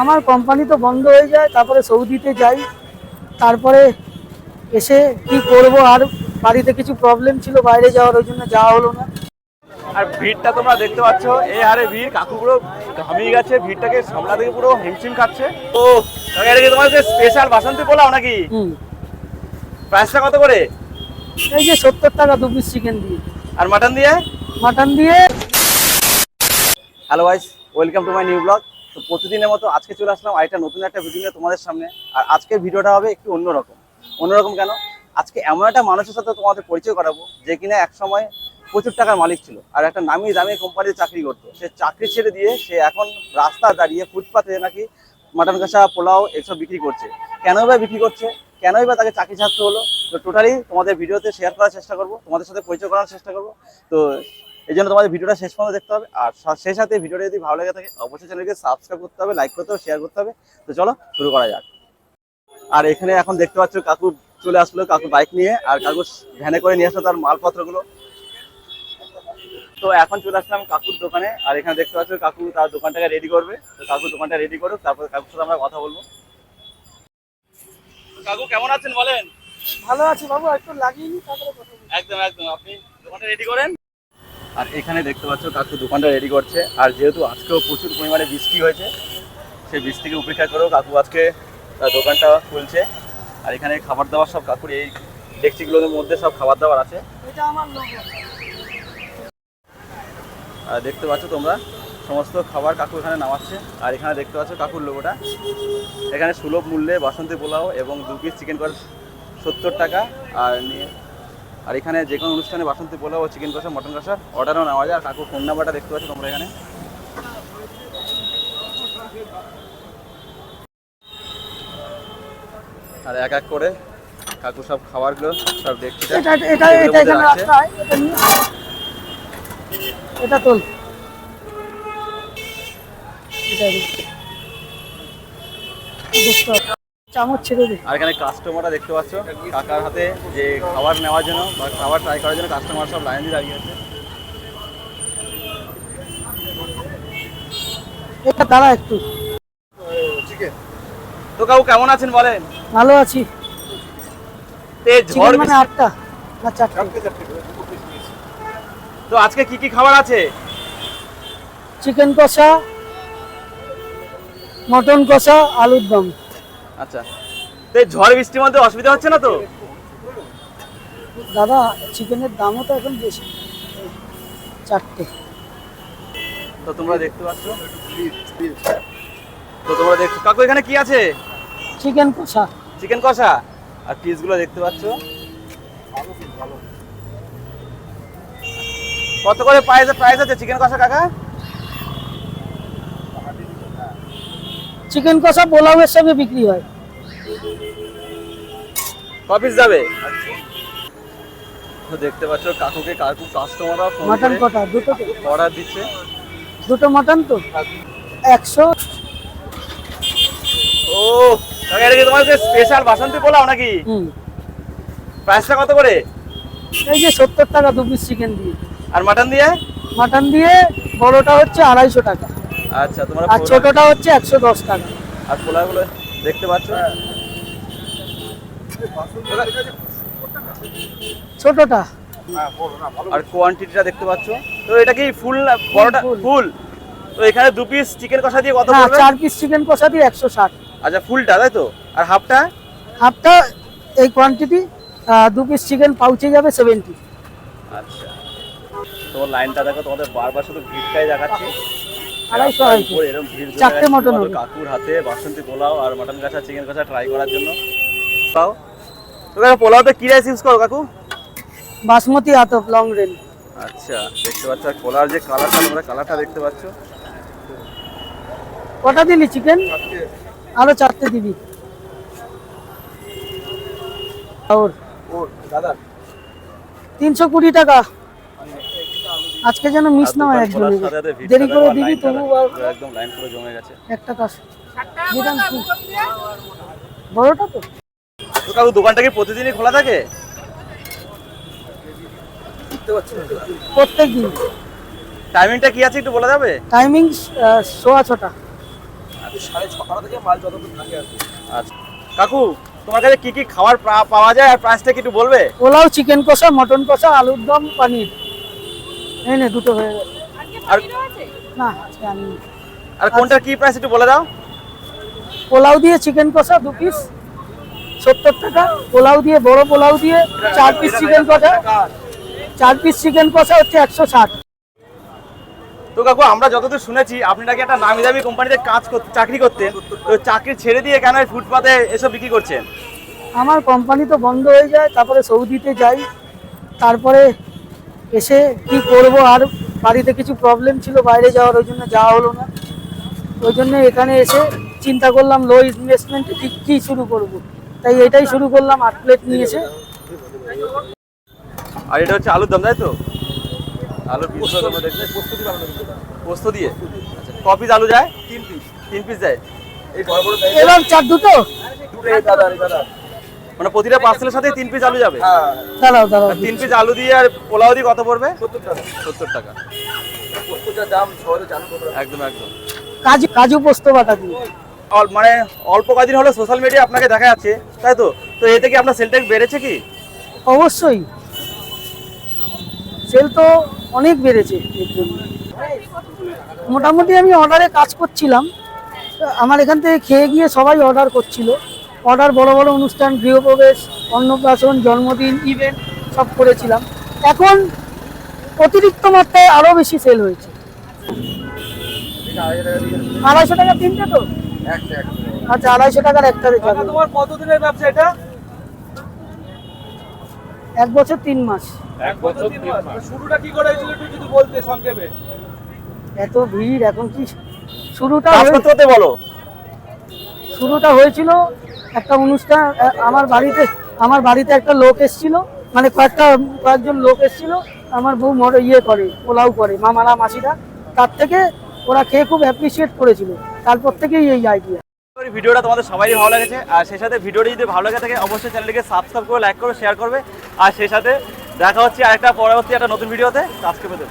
আমার কোম্পানি তো বন্ধ হয়ে যায় তারপরে সৌদিতে যাই তারপরে এসে কি করব আর বাড়িতে কিছু প্রবলেম ছিল বাইরে যাওয়ার ওই জন্য যাওয়া হলো না। আর ভিড়টা তোমরা দেখতে পাচ্ছ এই হারে ভিড় কাকু পুরো ঘামিয়ে গেছে ভিড়টাকে সামলা থেকে পুরো হিমশিম খাচ্ছে। ও এটা কি তোমার স্পেশাল বাসন্তী পোলাও নাকি? প্রাইসটা কত করে? এই যে সত্তর টাকা দু পিস চিকেন দিয়ে। আর মাটন দিয়ে? মাটন দিয়ে hello guys welcome to my new blog তো প্রতিদিনের মতো আজকে চলে আসলাম আরেকটা নতুন একটা ভিডিও নিয়ে তোমাদের সামনে। আর আজকের ভিডিওটা হবে একটু অন্যরকম। অন্যরকম কেন? আজকে এমন একটা মানুষের সাথে তোমাদের পরিচয় করাবো যে কিনা এক সময় প্রচুর টাকার মালিক ছিল আর একটা নামি দামি কোম্পানিতে চাকরি করতো। সে চাকরি ছেড়ে দিয়ে সে এখন রাস্তা দাঁড়িয়ে ফুটপাতে নাকি মাটন কষা, পোলাও এসব বিক্রি করছে। কেনই বা বিক্রি করছে? কেনই বা তাকে চাকরি ছাড়তে হলো? তো টোটালি তোমাদের ভিডিওতে শেয়ার করার চেষ্টা করব, তোমাদের সাথে পরিচয় করার চেষ্টা করব। তো এই জন্য তোমাদের ভিডিওটা শেষ পর্যন্ত দেখতে হবে। আর সেই সাথে ভিডিওটা যদি ভালো লেগে থাকে অবশ্যই চ্যানেলকে সাবস্ক্রাইব করতে হবে লাইক করতে হবে শেয়ার করতে হবে। তো চলো শুরু করা যাক। আর এখানে এখন দেখতে পাচ্ছ কাকু চলে আসলো কাকু বাইক নিয়ে আর কাকু ভ্যানে করে নিয়ে আসলো তার মালপত্রগুলো। তো এখন চলে আসলাম কাকুর দোকানে আর এখানে দেখতে পাচ্ছ কাকু তার দোকানটাকে রেডি করবে। তো কাকু দোকানটা রেডি করুক তারপর কাকুর সাথে আমরা কথা বলব। কাকু কেমন আছেন বলেন? ভালো আছি বাবু একটু লাগিয়ে নি তারপরে কথা। একদম একদম। আপনি দোকানটা রেডি করেন? আর এখানে দেখতে পাচ্ছ কাকু দোকানটা রেডি করছে। আর যেহেতু আজকেও প্রচুর পরিমাণে বৃষ্টি হয়েছে সেই বৃষ্টিকে উপেক্ষা করেও কাকু আজকে তার দোকানটা খুলছে। আর এখানে খাবার দাবার সব কাকুর এই ডেকচিগুলোর মধ্যে সব খাবার দাবার আছে। আর দেখতে পাচ্ছ তোমরা সমস্ত খাবার কাকু এখানে নামাচ্ছে। আর এখানে দেখতে পাচ্ছ কাকুর লোগোটা এখানে সুলভ মূল্যে বাসন্তী পোলাও এবং দু পিস চিকেন কষা সত্তর টাকা। আর নিয়ে আর এখানে যে কোনো অনুষ্ঠানে বাসন্তী পোলাও ও চিকেন কষা মটন কষা অর্ডারও নেওয়া যায়। আর কাকুর ফোন নাম্বারটা দেখতে পাচ্ছ তোমরা এখানে। আর এক এক করে কাকু সব খাবারগুলো সব দেখছি। এটা এটা এটা এখানে রাখতে এটা নিয়ে। এটা তোল। এটা। চামচ ছেড়ে দে আর এখানে কাস্টমাররা দেখতে পাচ্ছ কাকার হাতে যে খাবার নেওয়ার জন্য বা খাবার ট্রাই করার জন্য কাস্টমার সব লাইন দিয়ে দাঁড়িয়ে আছে। এটা দাঁড়া একটু। তো কাকু কেমন আছেন বলেন? ভালো আছি। ঝড় মানে আটটা না চারটে? তো আজকে কি কি খাবার আছে? চিকেন কষা মটন কষা আলুর দম। আচ্ছা। তো এই ঝড় বৃষ্টির মধ্যে অসুবিধা হচ্ছে না তো? দাদা চিকেনের দামও তো এখন বেশি। চারটে। তো তোমরা দেখতে পাচ্ছ। তো তোমরা দেখছ কাকু এখানে কি আছে? চিকেন কষা। চিকেন কষা? আর পিসগুলো দেখতে পাচ্ছ। কত করে প্রাইস প্রাইস আছে চিকেন কষা কাকা? চিকেন কষা পোলাওয়ের সঙ্গে বিক্রি হয়। পিস যাবে? দেখতে পাচ্ছ কাকুকে কাকু কাস্টমাররা মাটন কটা? দুটো অর্ডার দিচ্ছে। দুটো মাটন তো? একশো। ও এটা কি তোমার স্পেশাল বাসন্তী পোলাও নাকি? প্রাইসটা কত করে? এই যে সত্তর টাকা দু পিস চিকেন দিয়ে। আর মাটন দিয়ে? মাটন দিয়ে বড়টা হচ্ছে আড়াইশো টাকা। আচ্ছা তোমরা আর ছোটটা হচ্ছে একশো দশ টাকা। আর পোলাগুলো দেখতে পাচ্ছ? ছোটটা। আর কোয়ান্টিটিটা দেখতে পাচ্ছ? তো এটা কি ফুল না বড়টা ফুল। তো এখানে দু পিস চিকেন কষা দিয়ে কত হ্যাঁ পড়বে? চার পিস চিকেন কষা দিয়ে একশো ষাট। আচ্ছা ফুলটা তাই তো? আর হাফটা হাফটা এই কোয়ান্টিটি দু পিস চিকেন পাউচে যাবে সেভেন্টি আচ্ছা। তোমার লাইনটা দেখো তোমাদের বারবার শুধু ভিড়টাই দেখাচ্ছি। আড়াইশো আড়াইশো। চারটে মটন হবে। কাকুর হাতে বাসন্তী পোলাও আর মটন কষা চিকেন কষা ট্রাই করার জন্য। পাও। তো কাকু পোলাওতে কি রাইস ইউজ করো কাকু? বাসমতি আতপ লং রেঞ্জ আচ্ছা দেখতে পাচ্ছ আর পোলার যে কালারটা তোমরা কালারটা দেখতে পাচ্ছ। কটা দিলি চিকেন আরও চারটে দিবি। ওর দাদা। তিনশো কুড়ি টাকা। আজকে যেন মিস না হয় একজনের দেরি করে দিবি তবু একদম লাইন পুরো জমে গেছে। একটা কাজ দিলাম কি বড়টা তো। তো কাকু দোকানটা কি প্রতিদিনই খোলা থাকে? প্রত্যেক দিন। টাইমিংটা কি আছে একটু বলা যাবে? টাইমিং সোয়া ছটা। সাড়ে ছটা থেকে মাল যতক্ষণ থাকে আর কি। আচ্ছা। কাকু তোমার কাছে কি কি খাবার পাওয়া যায়? আর প্রাইসটা কি একটু বলবে? পোলাও চিকেন কষা মটন কষা আলুর দম পানির। এই নে দুটো হয়ে গেছে আর না আজকে আনিনি। আর কোনটার কি প্রাইস একটু বলে দাও। পোলাও দিয়ে চিকেন কষা দু পিস সত্তর টাকা। পোলাও দিয়ে বড় পোলাও দিয়ে চার পিস চিকেন কষা। চার পিস চিকেন কষা হচ্ছে একশো ষাট। তো কাকু আমরা যতদূর শুনেছি আপনি নাকি একটা নামি দামি কোম্পানিতে কাজ করতে চাকরি করতেন। তো চাকরি ছেড়ে দিয়ে কেন ফুটপাতে এসব বিক্রি করছেন? আমার কোম্পানি তো বন্ধ হয়ে যায় তারপরে সৌদিতে যাই তারপরে এসে কি করব? আর বাড়িতে কিছু প্রবলেম ছিল বাইরে যাওয়ার ওই জন্য যাওয়া হলো না। ওই জন্য এখানে এসে চিন্তা করলাম লো ইনভেস্টমেন্টে ঠিক কী শুরু করব? তাই এটাই শুরু করলাম আট প্লেট নিয়ে এসে। আর এটা হচ্ছে আলুর দম তাই তো? না। পোস্ত দিয়ে? আচ্ছা ক পিস আলু যায়? তিন পিস তিন পিস যায়? এই বড় বড় এবার চার দুটো। দুটো দাদা দাদা মানে প্রতিটা পার্সেলের সাথে তিন পিস আলু যাবে। হ্যাঁ। দাঁড়াও দাঁড়াও। তিন পিস আলু দিয়ে আর পোলাও দিয়ে কত পড়বে? সত্তর টাকা। সত্তর টাকা। দাম একদম একদম। কাজু কাজু পোস্ত বাটা দিয়ে। মানে অল্প কদিন হলো সোশ্যাল মিডিয়া আপনাকে দেখা যাচ্ছে তাই তো? তো এতে কি আপনার সেলটা বেড়েছে কি? অবশ্যই। সেল তো অনেক বেড়েছে এর জন্য। মোটামুটি আমি অর্ডারে কাজ করছিলাম। আমার এখান থেকে খেয়ে গিয়ে সবাই অর্ডার করছিল। অর্ডার বড় বড় অনুষ্ঠান গৃহপ্রবেশ অন্নপ্রাশন জন্মদিন ইভেন্ট সব করেছিলাম। এখন অতিরিক্ত মাত্রায় আরও বেশি সেল হয়েছে। আড়াইশো টাকা তিনটে তো? আচ্ছা আড়াইশো টাকার একটা যাবে তোমার কতদিনের ব্যবসা এটা? এক বছর তিন মাস। এক বছর তিন মাস। শুরুটা কি করে হয়েছিল একটু যদি বলতে সংক্ষেপে? এত ভিড় এখন কি শুরুটা বলো। শুরুটা হয়েছিল একটা অনুষ্ঠান আমার বাড়িতে আমার বাড়িতে একটা লোক এসেছিল মানে কয়েকটা, কয়েকজন লোক এসেছিল, আমার বউ মর ইয়ে করে, পোলাও করে মামারা মাসিরা। তার থেকে ওরা খেয়ে খুব অ্যাপ্রিসিয়েট করেছিল। তারপর থেকেই এই আইডিয়া ভিডিওটা তোমাদের সবাই ভালো লেগেছে। আর সেই সাথে ভিডিওটি যদি ভালো লাগে থাকে, অবশ্যই চ্যানেলটিকে সাবস্ক্রাইব করে লাইক করে শেয়ার করবে। আর সেই সাথে দেখা হচ্ছে আরেকটা পরবর্তী একটা নতুন ভিডিওতে। আজকে পেতে